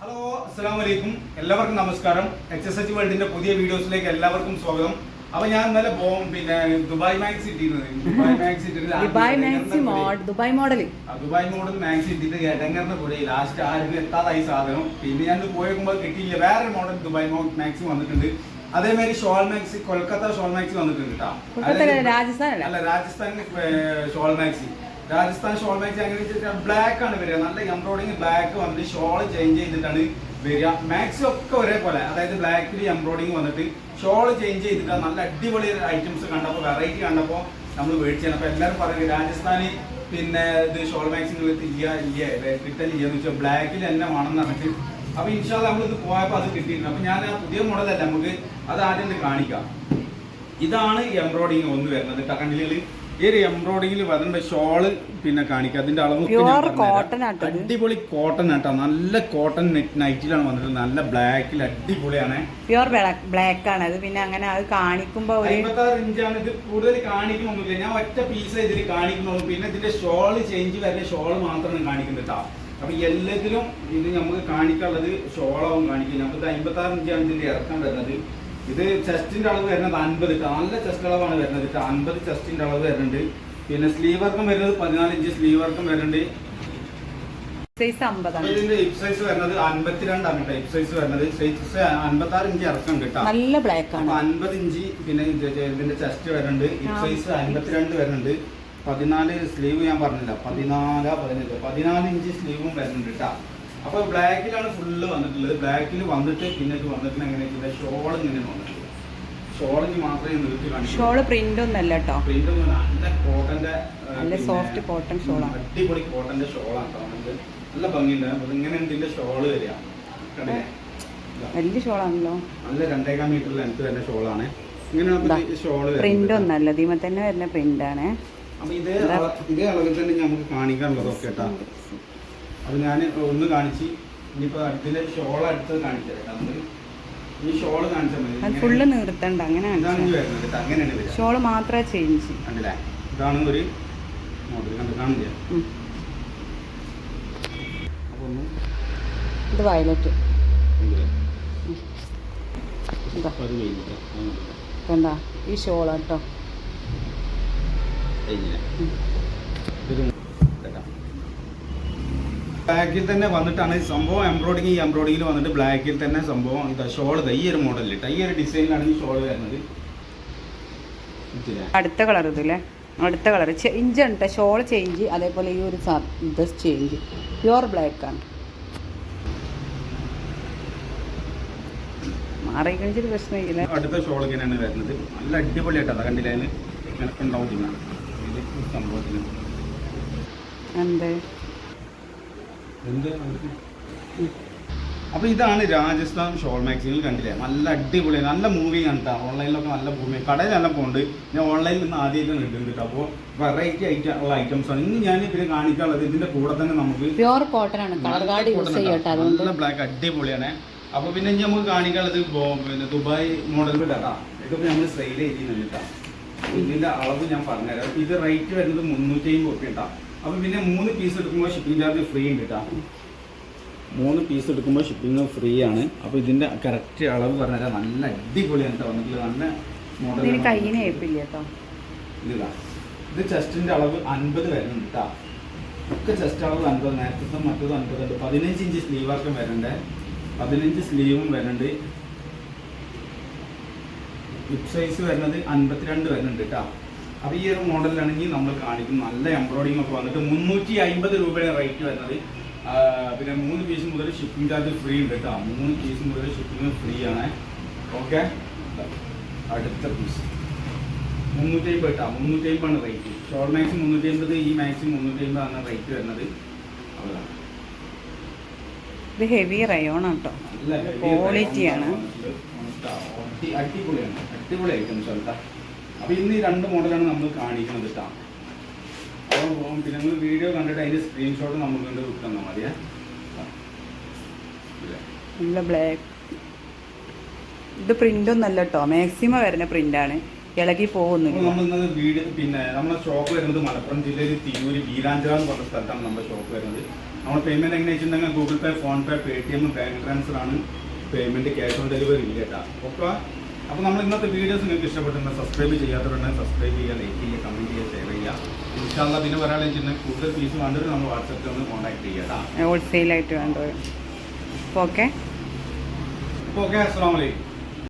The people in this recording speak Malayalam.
ഹലോ അസ്സാം വലൈക്കും എല്ലാവർക്കും നമസ്കാരം. എച്ച് എസ് എച്ച് വേൾഡിന്റെ പുതിയ വീഡിയോസിലേക്ക് എല്ലാവർക്കും സ്വാഗതം. അപ്പൊ ഞാൻ ഇന്നലെ പോകും പിന്നെ ദുബായ് മാക്സ് ഇട്ടിരുന്നത്. ദുബായ് മാക്സ് ഇട്ടിട്ട് Dubai maxi mode Dubai model Dubai model max ഇട്ടിട്ട് ഇടങ്ങറിന് കൂടെ ലാസ്റ്റ് ആരും എത്താതായി സാധനം. പിന്നെ ഞാൻ പോയപ്പോൾ കിട്ടിയില്ല. വേറെ മോഡൽ ദുബായ് മാക്സ് വന്നിട്ടുണ്ട്. അതേമാതിരി shawl maxi Kolkata shawl maxi വന്നിട്ടുണ്ട് കേട്ടോ. രാജസ്ഥാൻ. അല്ല Rajasthan shawl maxi. Rajasthan shawl maxi അങ്ങനെ ബ്ലാക്ക് ആണ് വരിക. നല്ല എംബ്രോയിഡിങ് ബ്ലാക്ക് വന്നിട്ട് ഷോൾ ചേഞ്ച് ചെയ്തിട്ടാണ് വരിക. മാക്സി ഒക്കെ ഒരേപോലെ. അതായത് ബ്ലാക്കിൽ എംബ്രോയിഡിങ് വന്നിട്ട് ഷോൾ ചേഞ്ച് ചെയ്തിട്ട് നല്ല അടിപൊളി ഐറ്റംസ് കണ്ടപ്പോൾ വെറൈറ്റി കണ്ടപ്പോൾ നമ്മൾ മേടിച്ചാണ് അപ്പോൾ എല്ലാവരും പറയും രാജസ്ഥാനി പിന്നെ ഇത് ഷോൾ മാക്സി ഇല്ല ഇല്ല കിട്ടല്ല എന്ന് വെച്ചാൽ ബ്ലാക്കിൽ തന്നെ വേണമെന്ന് പറഞ്ഞിട്ട്. അപ്പൊ ഇൻഷാൽ നമ്മൾ ഇത് പോയപ്പോൾ അത് കിട്ടിയിട്ടുണ്ട്. അപ്പോൾ ഞാൻ ആ പുതിയ മോഡലല്ല നമുക്ക് അത് ആദ്യം കാണിക്കാം. ഇതാണ് എംബ്രോയിഡിങ് ഒന്ന് വരുന്നത്. കണ്ടില്ലെങ്കിൽ ഈ ഒരു എംബ്രോയിഡിങ്ങിൽ വരേണ്ട ഷോൾ പിന്നെ കാണിക്കുക അതിന്റെ അളവ്. അടിപൊളി കോട്ടൺ ആട്ടോ. നല്ല കോട്ടൺ നൈറ്റിലാണ് വന്നിട്ട് നല്ല ബ്ലാക്കിൽ അടിപൊളിയാണ്. പ്യുവർ ബ്ലാക്ക് ആണ്. അത് പിന്നെ അങ്ങനെ അത് കാണിക്കുമ്പോ ഇഞ്ചാണ്. ഇത് കൂടുതൽ കാണിക്കുന്നൊന്നുമില്ല. ഞാൻ ഒറ്റ പീസ് ഇതിൽ കാണിക്കുന്നുള്ളൂ പിന്നെ ഇതിന്റെ ഷോൾ ചേഞ്ച് വരുന്ന ഷോൾ മാത്രമാണ് കാണിക്കുന്നത് കേട്ടോ അപ്പൊ എല്ലാത്തിലും ഇത് നമുക്ക് കാണിക്കാനുള്ളത് ഷോളാവും കാണിക്കുന്നത്. നമുക്ക് അമ്പത്താറ് ഇഞ്ചാണ് ഇതിന്റെ ഇറക്കം വരുന്നത്. ഇത് ചെസ്റ്റിന്റെ അളവ് വരുന്നത് അൻപത്. നല്ല ചെസ്റ്റ് അളവാണ് വരുന്നത്. അൻപത് ചെസ്റ്റിന്റെ അളവ് വരുന്നുണ്ട്. പിന്നെ സ്ലീവ് വർക്കും വരുന്നത് പതിനാല് ഇഞ്ച് സ്ലീവ് വർക്കും വരുന്നുണ്ട്. ഇതിന്റെ ഹിപ് സൈസ് വരുന്നത് അൻപത്തിരണ്ടാണ് കേട്ടോ. ഹിപ് സൈസ് വരുന്നത്. സൈസ് അൻപത്തി ആറ് ഇഞ്ച് ഇറക്കം കേട്ടോ. നല്ല ബ്ലാക്ക് ആണ്. അൻപത് ഇഞ്ച് പിന്നെ ഇതിന്റെ ചെസ്റ്റ് വരുന്നുണ്ട്. ഹിപ്. സൈസ് അൻപത്തിരണ്ട് വരുന്നുണ്ട്. പതിനാല് സ്ലീവ് ഞാൻ പറഞ്ഞില്ല. പതിനാല് പതിനഞ്ച്. പതിനാല് ഇഞ്ച് സ്ലീവും വരുന്നുണ്ട് കേട്ടോ. അപ്പൊ ബ്ലാക്കിലാണ് ഫുള്ള് വന്നിട്ടുള്ളത്. ബ്ലാക്കിൽ വന്നിട്ട് പിന്നെ വന്നിട്ട് എങ്ങനെ ഇതിന്റെ ഷോൾ ഇങ്ങനെ വന്നിട്ടുള്ളത് ഷോളിന് മാത്രമേ നിർത്തി കാണിക്കൂ. ഷോൾ പ്രിന്റ് ഒന്നല്ല കേട്ടോ പ്രിന്റ് ഒന്നും നല്ല കോട്ടന്റെ നല്ല സോഫ്റ്റ് കോട്ടൺ ഷോളാണ്. അടിപൊളി കോട്ടന്റെ ഷോളാണ് കേട്ടോ നമുക്ക് നല്ല ഭംഗിയുണ്ട്. ഇങ്ങനെ ഇതിന്റെ ഷോൾ വരിക. കണ്ടില്ലേ. വലിയ ഷോളാണല്ലോ നല്ല രണ്ടേകാൽ മീറ്റർ ലെങ്ത് വരുന്ന ഷോളാണ് ഇങ്ങനെയാണ് ഷോൾ പ്രിന്റ് ഒന്നല്ല ദീമ തന്നെ വരുന്ന പ്രിന്റ് ആണ്. അപ്പൊ ഇതേ ഇതേ. അളവിൽ തന്നെ നമുക്ക് കാണിക്കാനുള്ളതൊക്കെ കേട്ടാ അപ്പൊ ഞാൻ ഒന്ന് കാണിച്ച് ഇനിയിപ്പോ അടുത്തിലെ ഷോൾ അടുത്ത് കാണിച്ചു ഈ ഷോൾ കാണിച്ചാൽ മതി. ഫുള്ള് നിർത്തണ്ട അങ്ങനെ വരുന്നത് അങ്ങനെയാണ് ഷോൾ മാത്രമേ ചേഞ്ച് കണ്ടില്ലേ? ഇതാണ് ഒരു മോഡൽ കണ്ട്? കാണില്ല അപ്പോൾ ഒന്ന് ഇത് വയലറ്റ് കണ്ടാ ഈ ഷോളാട്ടോ. കഴിഞ്ഞില്ല? ബ്ലാക്കിൽ തന്നെ വന്നിട്ടാണ് ഈ സംഭവം എംബ്രോയിഡിങ് ഈ എംബ്രോയിഡിങ്ങിൽ വന്നിട്ട് ബ്ലാക്കിൽ തന്നെ സംഭവം ഇതാ ഷോൾ ഈ ഒരു മോഡലിൽ ഈ ഒരു ഡിസൈനിലാണ് ഈ ഷോൾ വരുന്നത്. അടുത്ത കളർ ഇതല്ലേ അടുത്ത കളർ ചേഞ്ച് ഉണ്ട് ഷോൾ ചേഞ്ച് അതേപോലെ ഈ ഒരു ഡ്രസ് ചേഞ്ച് പ്യുവർ ബ്ലാക്ക് ആണ്. മാറി കഴിഞ്ഞിട്ട് പ്രശ്നമില്ല. അടുത്ത ഷോൾ ഇങ്ങനെയാണ് വരുന്നത്. നല്ല അടിപൊളിയായിട്ടാണ് കണ്ടില്ല? അതിന് ഈ സംഭവത്തിന് എന്ത്? എന്ത്? അപ്പൊ ഇതാണ് രാജസ്ഥാൻ ഷോൾ മാക്സിനിൽ കണ്ടില്ലേ? നല്ല അടിപൊളി നല്ല മൂവി കേട്ടോ ഓൺലൈനിലൊക്കെ നല്ല മൂവി കടയിൽ നല്ല പോകുന്നുണ്ട് ഞാൻ ഓൺലൈനിൽ നിന്ന് ആദ്യമായിട്ട് കിട്ടുന്നുണ്ട് കേട്ടോ അപ്പോൾ വെറൈറ്റി ഐറ്റം ഉള്ള ഐറ്റംസ് ആണ്. ഇനി ഞാൻ പിന്നെ കാണിക്കാനുള്ളത് ഇതിന്റെ കൂടെ തന്നെ നമുക്ക് പ്യുവർ കോട്ടൺ ആണ്. നല്ല ബ്ലാക്ക് അടിപൊളിയാണ്. അപ്പോൾ പിന്നെ ഇനി നമുക്ക് കാണിക്കാനുള്ളത് പിന്നെ ദുബായ് മോഡൽ കേട്ടാ ഇതൊക്കെ നമ്മൾ സെയിൽ ചെയ്ത് കേട്ടോ ഇതിന്റെ അളവ് ഞാൻ പറഞ്ഞുതരാം. ഇത് റേറ്റ് വരുന്നത് മുന്നൂറ്റി അമ്പത് റുപ്യ അപ്പൊ പിന്നെ മൂന്ന് പീസ് എടുക്കുമ്പോൾ ഷിപ്പിംഗ് ചാർജ് ഫ്രീ ഉണ്ട് കേട്ടോ മൂന്ന് പീസ് എടുക്കുമ്പോൾ ഷിപ്പിംഗ് ഫ്രീ ആണ്. അപ്പോൾ ഇതിന്റെ കറക്റ്റ് അളവ് പറഞ്ഞാൽ നല്ല അടിപൊളിയാണ് കേട്ടോ വന്നിട്ടുള്ളത് നല്ല മോഡൽ കയ്യിന് കേട്ടോ ഇതാ ഇത്. ചെസ്റ്റിന്റെ അളവ് അൻപത് വരുന്നുണ്ട് കേട്ടോ ഒക്കെ ചെസ്റ്റ് അളവ് അൻപത് നേരത്തെ മറ്റത് അൻപതുണ്ട് പതിനഞ്ച് ഇഞ്ച് സ്ലീവ് ആർക്കും വരുന്നുണ്ട്. പതിനഞ്ച് സ്ലീവും വരുന്നുണ്ട്. ഹിപ് സൈസ് വരുന്നത് അൻപത്തിരണ്ട് വരുന്നുണ്ട് കേട്ടോ അപ്പോൾ ഈ ഒരു മോഡലിലാണെങ്കിൽ നമ്മൾ കാണിക്കുന്നത്. നല്ല എംബ്രോയിഡിംഗ് ഒക്കെ വന്നിട്ട് മുന്നൂറ്റി അമ്പത് രൂപയുടെ റേറ്റ് വരുന്നത്. പിന്നെ മൂന്ന് പീസ് മുതൽ ഷിപ്പിംഗ് ചാർജ് ഫ്രീ ഉണ്ട് കേട്ടോ മൂന്ന് പീസ് മുതൽ ഷിപ്പിംഗ് ഫ്രീ ആണ്. ഓക്കെ അടുത്ത പീസ് മുന്നൂറ്റി അമ്പത് കേട്ടോ മുന്നൂറ്റി അമ്പതാണ് റേറ്റ് ഷോർട്ട് മാക്സി മുന്നൂറ്റി അമ്പത് ഈ മാക്സി മുന്നൂറ്റി ആണ് റേറ്റ് വരുന്നത് അതാണ് ഇത് ഹെവി റയോൺ കേട്ടോ ക്വാളിറ്റിയാണ് ആണ്. അടിപൊളിയാണ്. അടിപൊളി ഐറ്റംസ് കേട്ടോ അപ്പൊ ഇന്ന് ഈ രണ്ട് മോഡലാണ് നമ്മൾ കാണിക്കുന്നത് കേട്ടോ അപ്പോൾ പിന്നെ നിങ്ങൾ വീഡിയോ കണ്ടിട്ട് അതിന്റെ സ്ക്രീൻഷോട്ട് നമുക്ക് കണ്ട് മതിയേ. ആ. ബ്ലാക്ക് ഇത് പ്രിന്റ് ഒന്നല്ല കേട്ടോ മാക്സിമം വരുന്ന പ്രിന്റ് ആണ്. ഇളകി അപ്പോൾ പോകുന്നില്ല നമ്മൾ വീട് പിന്നെ നമ്മുടെ ഷോപ്പ് വരുന്നത് മലപ്പുറം ജില്ലയിൽ തിരൂര് വീരാഞ്ചിറ എന്ന് പറഞ്ഞ സ്ഥലത്താണ് നമ്മുടെ ഷോപ്പ് വരുന്നത്. നമ്മൾ പേയ്മെന്റ് എങ്ങനെ വെച്ചിട്ടുണ്ടെങ്കിൽ Google pay PhonePe Paytm bank transfer ആണ് പേയ്മെന്റ് ക്യാഷ് ഓൺ ഡെലിവറി ഇല്ല കേട്ടോ ഓക്കെ അപ്പോൾ നമ്മൾ ഇന്നത്തെ വീഡിയോസ് നിങ്ങൾക്ക് ഇഷ്ടപ്പെട്ടുണ്ടെങ്കിൽ സബ്സ്ക്രൈബ് ചെയ്യാത്തവരുണ്ടെങ്കിൽ സബ്സ്ക്രൈബ് ചെയ്യുക ലൈക്ക് ചെയ്യുക കമന്റ് ചെയ്യുക ഷെയർ ചെയ്യുക. ഇൻഷാല്ല പിന്നെ ഒരാളെ ചെന്ന് കൂടുതൽ ഫീസ് വേണ്ടവർ നമ്മൾ വാട്സപ്പിൽ ഒന്ന് കോൺടാക്ട് ചെയ്യാം കേട്ടോ ഹോൾസെയിലായിട്ട് വേണ്ടത് ഓക്കെ ഓക്കെ അസ്സാം വലൈക്കും